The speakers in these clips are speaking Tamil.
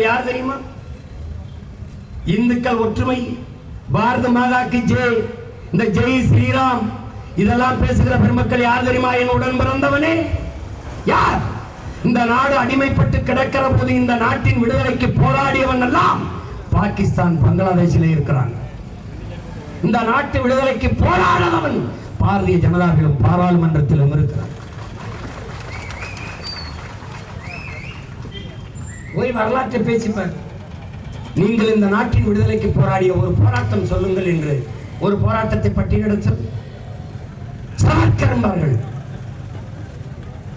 பெருமக்கள் யார் தெரியுமா? இந்துக்கள் ஒற்றுமை பாரத மாதாக்கு ஜெய் இந்த ஜெய் ஸ்ரீராம். இதெல்லாம் பேசுகிற பெருமக்கள் யார் தெரியுமா? என் உடன் பிறந்தவனே. யார்? இந்த நாடு அடிமைப்பட்டு கிடக்கிற போது இந்த நாட்டின் விடுதலைக்கு போராடியவன் எல்லாம் பாகிஸ்தான் பங்களாதேஷில் இருக்கிறான். இந்த நாட்டு விடுதலைக்கு போராடாதவன் பாரதிய ஜனதாவிலும் பாராளுமன்றத்திலும் இருக்கிறான். போய் வரலாற்றை பேசிப்பார். நீங்கள் இந்த நாட்டின் விடுதலைக்கு போராடிய ஒரு போராட்டம் சொல்லுங்கள் என்று ஒரு போராட்டத்தை பட்டியலிடச்சு சாவர்கர்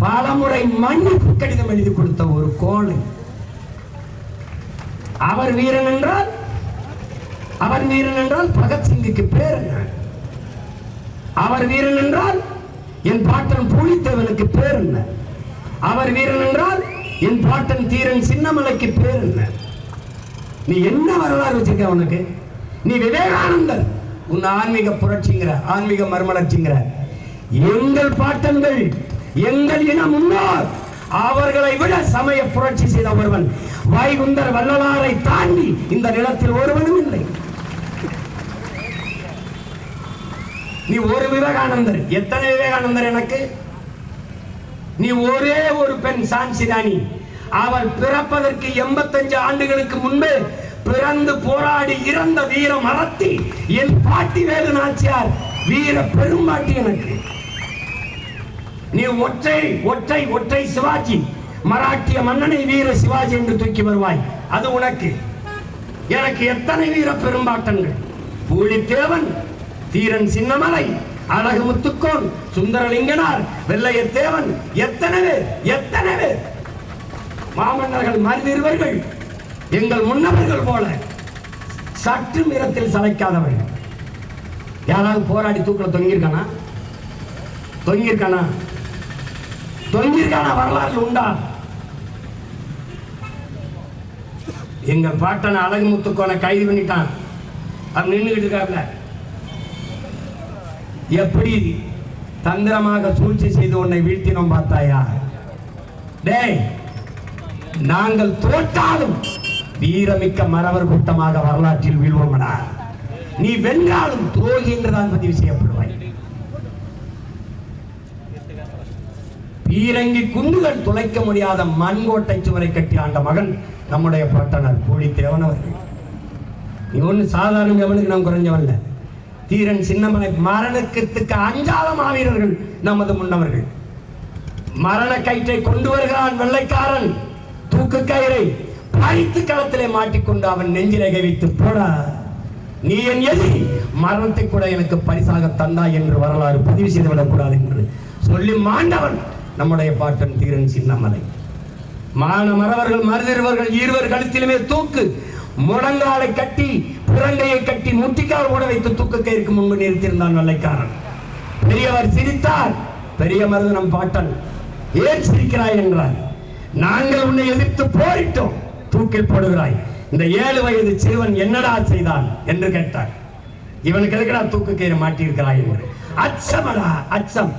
பலமுறை மன்னிப்பு கடிதம் எழுதி கொடுத்த ஒரு கோழை. அவர் வீரன் என்றால் அவர் வீரன் என்றால் பகத்சிங்குக்கு பேர் என்ன? அவர் வீரன் என்றால் என் பாட்டன் பூலித்தேவனுக்கு பேர் என்ன? அவர் வீரன் என்றால் என் பாட்டன் தீரன் சின்னமலைக்கு பேர் என்ன? நீ என்ன வரலாறு வச்சிருக்க உனக்கு? நீ விவேகானந்தர் உன் ஆன்மீக புரட்சிங்கிற ஆன்மீக மறுமலர்ச்சிங்கிற. எங்கள் பாட்டன்கள் எங்கள் இன முன்னோர் அவர்களை விட சமய புரட்சி செய்த ஒருவன் வைகுந்தர் வள்ளலாரை தாண்டி இந்த நிலத்தில் ஒருவனும் இல்லை. நீ ஒரு விவேகானந்தர். எத்தனை விவேகானந்தர் எனக்கு? நீ ஒரே ஒரு பெண் சான்சிதானி அவள் பிறப்பதற்கு எண்பத்தஞ்சு ஆண்டுகளுக்கு முன்பு பிறந்து போராடி இறந்த வீர மரத்தி. என் பாட்டி வேலு நாச்சியார் வீர பெரும்பாட்டி எனக்கு. நீ ஒற்றை ஒற்றை ஒற்றை சிவாஜி மராட்டிய மன்னனை வீர சிவாஜி என்று தூக்கி வருவாய். அது உனக்கு. எனக்கு எத்தனை வீர பெரும்பாட்டங்கள் பூலித்தேவன் தீரன் சின்னமலை அழகு முத்துக்கோன் சுந்தரலிங்கனார் வெள்ளையத்தேவன் எத்தனை பேர் எத்தனை பேர்? மாமன்னர்கள் மருதிருவர்கள் எங்கள் முன்னவர்கள் போல சற்று நிறத்தில் சளைக்காதவர்கள். யாராவது போராடி தூக்கில தொங்கியிருக்கானா? தொங்கியிருக்கானா? தொங்கியிருக்கானா? வரலாறு உண்டா? எங்கள் பாட்டனை அழகு முத்துக்கோனை கைது பண்ணிட்டான். அவன் நின்றுகிட்டு இருக்காப்ல. எப்படி தந்திரமாக சூழ்ச்சி செய்து உன்னை வீழ்த்தினோம் பார்த்தாயா? டேய் நாங்கள் தோற்றாலும் வீரமிக்க மறவர் கூட்டமாக வரலாற்றில் வீழ்வோம்டா. நீ வென்றாலும் துரோகி என்றுதான் பதிவு செய்யப்படுவாய். பீரங்கி குண்டுகள் துளைக்க முடியாத மண்கோட்டை சுவரை கட்டி ஆண்ட மகன் நம்முடைய பாட்டனர் பூலித்தேவன் அவர்கள். நீ சாதாரண எவனுக்கு நாம் குறைஞ்சவன்ல தீரன் சின்னமலை மரணத்துக்கு அஞ்சாத மாவீரர்கள் நமது முன்னவர்கள். மரண கயிற்றை கொண்டு வருகிறான் வெள்ளைக்காரன். தூக்கு கயிறை பறித்து களத்திலே மாட்டிக்கொண்டு அவன் நெஞ்சிலை கவித்து போடா. நீ என் எதிரி மரணத்தை கூட எனக்கு பரிசாக தந்தா என்று வரலாறு பதிவு செய்து விடக்கூடாது என்று சொல்லி மாண்டவன் நம்முடைய பாட்டன் தீரன் சின்னமலை. மான மறவர்கள் மருதிருவர்கள் இருவர் கழுத்திலுமே தூக்கு முழங்காலை கட்டி புறங்கையை கட்டி முட்டிக்கால் கூட வைத்து தூக்க கயிற்கு முன்பு நிறுத்தியிருந்தான் வெள்ளைக்காரன். பெரியவர் சிரித்தார். பெரிய மருதனம் பாட்டன் ஏன் சிரிக்கிறாய்? என்றார். நாங்கள் உன்னை எதிர்த்து போரிட்டோம். தூக்கில் போடுகிறாய். இந்த ஏழு வயது சிறுவன் என்னடா செய்தான்? என்று கேட்டார். இவனுக்கு எதுக்கடா தூக்கு கயிறு மாட்டியிருக்கிறாய்? என்று. அச்சமடா அச்சம்.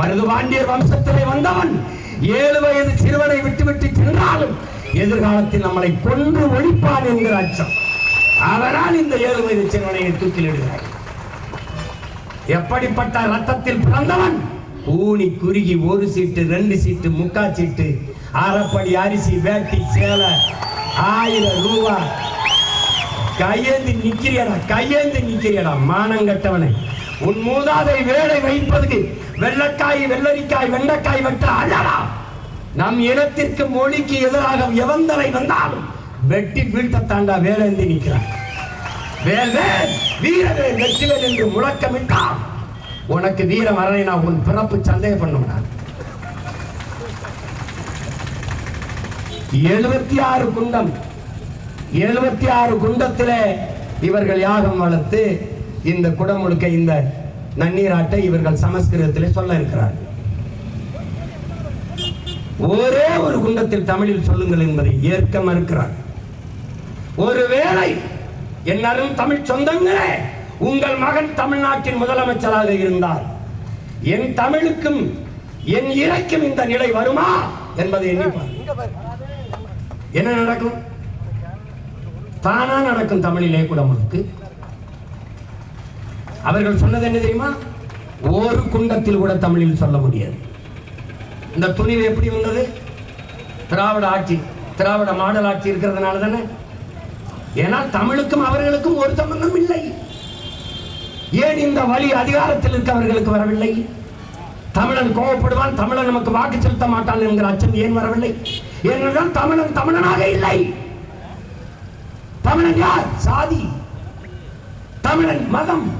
மருது பாண்டியர் வம்சத்திலே வந்தவன் ஏழு வயது சிறுவனை விட்டுவிட்டு சென்றாலும் எதிர்காலத்தில் நம்மளை கொன்று ஒழிப்பான் என்கிற அச்சம். அவரால் இந்த ஏழு வயது சிறுவனை தூக்கிலிடுகிறார் எப்படிப்பட்ட ரத்தத்தில் பிறந்தவன்? ஊனி குறுகி ஒரு சீட்டு ரெண்டு சீட்டு முக்கா சீட்டு அரைப்படி அரிசி வேட்டி சேலை ஆயிரம் ரூபா. கையேந்தி நிக்கிறியடா கையேந்தி நிக்கிறியடா மானங்கட்டவனை உன் மூதாதை வேலை வைப்பதுக்கு வெள்ளக்காய் வெள்ளரிக்காய் வெண்டைக்காய் வெட்ட அழடா நம் இனத்திற்கு மொழிக்கு எதிராக எவந்தலை வந்தாலும் வெட்டி வீழ்த்த தாண்டா வேலேந்தி நிற்கிறான். வேல் வீரவேல் வெற்றிவேல் என்று முழக்கமிட்டான். உனக்கு வீர மரணை நான் உன் பிறப்பு சந்தேகம் பண்ணுவேன் எழுபத்தி ஆறு குண்டம் எழுபத்தி ஆறு குண்டத்திலே இவர்கள் யாகம் வளர்த்து இந்த குடமுழுக்க இந்த நன்னீராட்டை இவர்கள் சமஸ்கிருதத்திலே சொல்ல இருக்கிறார். ஒரே ஒரு குண்டத்தில் தமிழில் சொல்லுங்கள் என்பதை ஏற்க மறுக்கிறார். ஒருவேளை என்னரும் தமிழ் சொந்தங்களே உங்கள் மகன் தமிழ்நாட்டின் முதலமைச்சராக இருந்தார். என் தமிழுக்கும் என் இறைக்கும் இந்த நிலை வருமா என்பதை என்ன நடக்கும்? தானா நடக்கும் தமிழிலே குடமுழுக்கு அவர்கள் சொன்னது என்ன தெரியுமா? ஒரு குண்டத்தில் கூட தமிழில் சொல்ல முடியாது. இந்த துணிவு எப்படி வந்தது? திராவிட ஆட்சி திராவிட மாடல் ஆட்சி இருக்கிறதுனால தானே? ஏன்னா தமிழுக்கும் அவர்களுக்கும் ஒரு சம்பந்தம் இல்லை. ஏன் இந்த வழி அதிகாரத்தில் இருக்கவர்களுக்கு வரவில்லை? தமிழன் கோவப்படுவான் தமிழன் நமக்கு வாக்கு செலுத்த மாட்டான் என்கிற அச்சம் ஏன் வரவில்லை? ஏனென்றால் தமிழன் தமிழனாக இல்லை. தமிழன் யார்? சாதி. தமிழன் மதம்.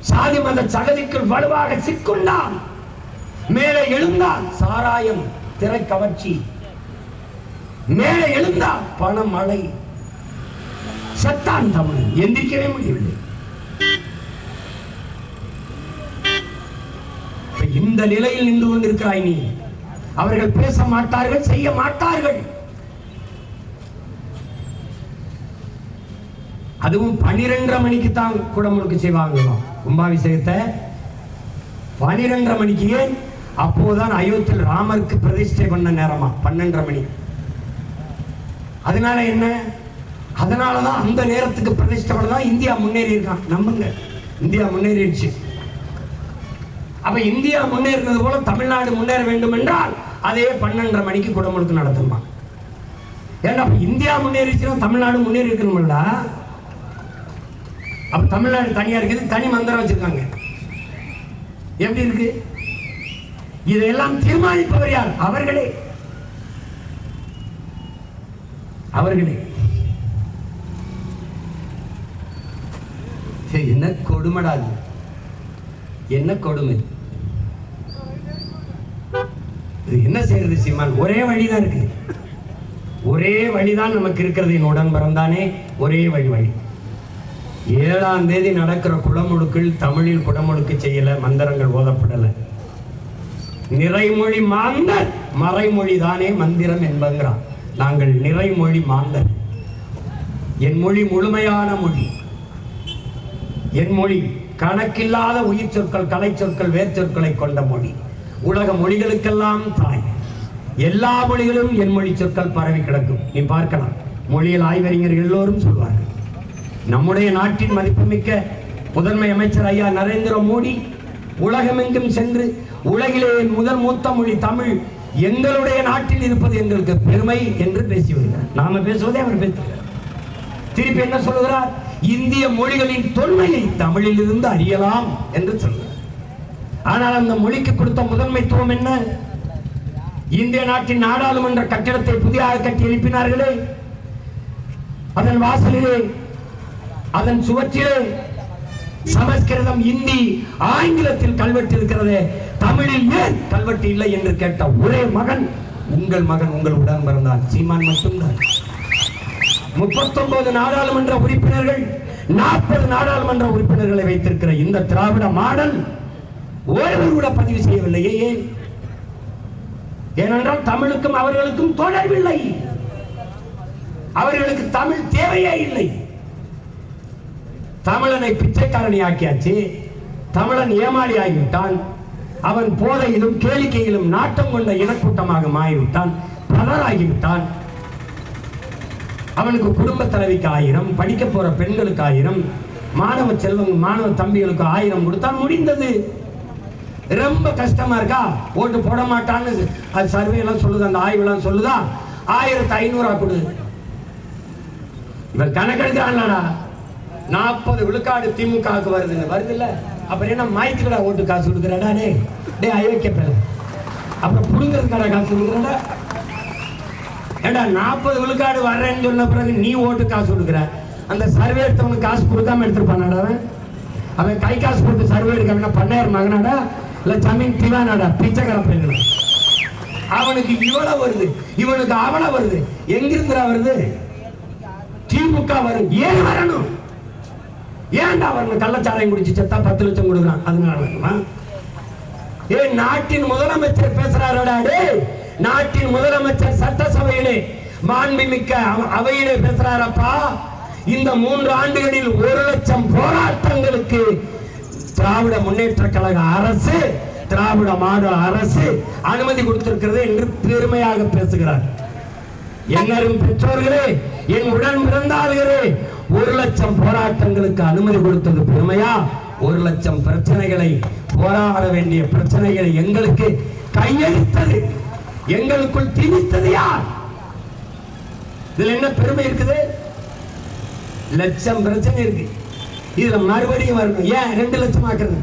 சாதி மத சகதிக்குள் வலுவாக சிக்குண்டான். மேலே எழுந்தால் சாராயம் திரை கவர்ச்சி. மேலே எழுந்தா பணம் மழை சத்தான் தமிழன் எந்திரிக்கவே முடியவில்லை. இந்த நிலையில் நின்று கொண்டிருக்கிறாய் நீ. அவர்கள் பேச மாட்டார்கள் செய்ய மாட்டார்கள். அதுவும் பனிரெண்டரை மணிக்கு தான் குடமுழுக்கு செய்வாங்களாம் கும்பாபிஷேகத்தை பனிரெண்டரை மணிக்கு ஏன்? அப்போதான் அயோத்தியில் ராமருக்கு பிரதிஷ்டை பண்ண நேரமா? பன்னெண்டரை மணி. அதனால என்ன? அதனால தான் அந்த நேரத்துக்கு பிரதிஷ்டப்பட தான் இந்தியா முன்னேறி இருக்கான் நம்புங்க. இந்தியா முன்னேறிடுச்சு. அப்ப இந்தியா முன்னேறினது போல தமிழ்நாடு முன்னேற வேண்டும் என்றால் அதே பன்னெண்டரை மணிக்கு குடமுழுக்கு நடத்தணுமா? ஏன்னா இந்தியா முன்னேறிச்சுன்னா தமிழ்நாடு முன்னேறி இருக்கணும்ல அப்ப தமிழ்நாடு தனியா இருக்குது தனி மந்திரம் வச்சிருக்காங்க. எப்படி இருக்கு? இதையெல்லாம் தீர்மானிப்பவர் யார்? அவர்களே. அவர்களே. என்ன கொடுமைடா என்ன கொடுமை? இது என்ன செய்யறது சீமான்? ஒரே வழிதான் இருக்கு. ஒரே வழிதான் நமக்கு இருக்கிறது. என் உடன் பிறந்தானே ஒரே வழி வழி. ஏழாம் தேதி நடக்கிற குடமுழுக்கள் தமிழில் குடமுழுக்கு செய்யல மந்திரங்கள் ஓதப்படலை. நிறைமொழி மாந்தர் மறைமொழி தானே மந்திரம் என்பதுங்கிறான் நாங்கள் நிறைமொழி மாந்தர். என் மொழி முழுமையான மொழி. என் மொழி கணக்கில்லாத உயிர் சொற்கள் கலை சொற்கள் வேர் சொற்களை கொண்ட மொழி. உலக மொழிகளுக்கெல்லாம் தாய். எல்லா மொழிகளும் என் மொழி சொற்கள் பரவி கிடக்கும். நீ பார்க்கலாம். மொழியில் ஆய்வறிஞர்கள் எல்லோரும் சொல்வார்கள். நம்முடைய நாட்டின் மதிப்புமிக்க முதன்மை அமைச்சர் ஐயா நரேந்திர மோடி உலகமெங்கும் சென்று உலகிலே முதல் மூத்த மொழி தமிழ் எங்களுடைய நாட்டில் இருப்பது எங்களுக்கு பெருமை என்று பேசி வருகிறார் நாம பேசுவதே அவர் பேசுகிறார். திருப்பி என்ன சொல்லுகிறார்? இந்திய மொழிகளின் தொன்மையை தமிழில் இருந்து அறியலாம் என்று சொல்கிறார் ஆனால் அந்த மொழிக்கு கொடுத்த முதன்மைத்துவம் என்ன? இந்திய நாட்டின் நாடாளுமன்ற கட்டிடத்தை புதிதாக கட்டி எழுப்பினார்களே. அதன் வாசலிலே அதன் சுவற்றிலே சமஸ்கிருதம் இந்தி ஆங்கிலத்தில் கல்வெட்டு இருக்கிறதே. தமிழில் ஏன் கல்வெட்டு இல்லை என்று கேட்ட ஒரே மகன் உங்கள் மகன் உங்கள் உடன் பிறந்தான் சீமான் மட்டும்தான். முப்பத்தொன்பது நாடாளுமன்ற உறுப்பினர்கள் நாற்பது நாடாளுமன்ற உறுப்பினர்களை வைத்திருக்கிற இந்த திராவிட மாடல் ஒருவர் கூட பதிவு செய்யவில்லையே ஏன் ஏனென்றால் தமிழுக்கும் அவர்களுக்கும் தொடர்பில்லை. அவர்களுக்கு தமிழ் தேவையே இல்லை. தமிழனை பிச்சைக்காரனை ஆக்கியாச்சு தமிழன் ஏமாளி ஆகிவிட்டான் அவன் போதையிலும் கேளிக்கையிலும் நாட்டம் கொண்ட இனக்கூட்டமாக மாறிவிட்டான். பலராகிவிட்டான் அவனுக்கு குடும்ப தலைவிக்கு ஆயிரம் படிக்க போற பெண்களுக்கு ஆயிரம் மாணவ செல்வம் மாணவ தம்பிகளுக்கு ஆயிரம் கொடுத்தால் முடிந்தது. ரொம்ப கஷ்டமா இருக்கா? ஓட்டு போட மாட்டான்னு அது சர்வே எல்லாம் சொல்லுது அந்த ஆய்வு எல்லாம் சொல்லுதா? ஆயிரத்தி ஐநூறா கொடு. இவன் கணக்கெடுக்கிறான்லடா. நாற்பது விழுக்காடு திமுகவுக்கு வருது வருது இல்லை அப்புறம் என்ன மாய்த்துக்கடா ஓட்டு காசு கொடுக்குறாடா டே டே அயோக்கிய பிள்ளை. அப்புறம் புடுங்கிறதுக்கடா காசு கொடுக்குறாடா ஏடா நாற்பது விழுக்காடு வர்றேன்னு சொன்ன பிறகு நீ ஓட்டு காசு கொடுக்குற? அந்த சர்வே எடுத்தவனுக்கு காசு கொடுக்காம எடுத்துருப்பானாடா அவன்? அவன் கை காசு கொடுத்து சர்வே எடுக்க பண்ணையார் மகனாடா? இல்லை ஜமீன் திவானாடா? பிச்சைக்கார பையன் அவனுக்கு இவ்வளோ வருது. இவனுக்கு அவளை வருது. எங்கிருந்துடா வருது திமுக வரும் ஏன் வரணும்? ஏன்டா அவர்கள் கள்ளச்சாராயம் குடிச்சு செத்தா பத்து லட்சம் கொடுக்குறான்? அதனால ஏ நாட்டின் முதலமைச்சர் பேசுறாரோடா நாட்டின் முதலமைச்சர் சட்டசபையிலே மாண்புமிக்க அவையிலே பேசுறாரப்பா. இந்த மூன்று ஆண்டுகளில் ஒரு லட்சம் போராட்டங்களுக்கு திராவிட முன்னேற்ற கழக அரசு திராவிட மாடல் அரசு அனுமதி கொடுத்திருக்கிறது என்று பெருமையாக பேசுகிறார். என்னரும் பெற்றோர்களே என் உடன் பிறந்தார்களே ஒரு லட்சம் போராட்டங்களுக்கு அனுமதி கொடுத்தது பெருமையா? ஒரு லட்சம் பிரச்சனைகளை போராட வேண்டிய பிரச்சனைகளை எங்களுக்கு கையளித்தது. எங்களுக்குள் திணித்தது யார்? இதுல என்ன பெருமை இருக்குது? லட்சம் பிரச்சனை இருக்கு. இதுல மறுபடியும் வரணும். ஏன்? ரெண்டு லட்சம் ஆக்குறது.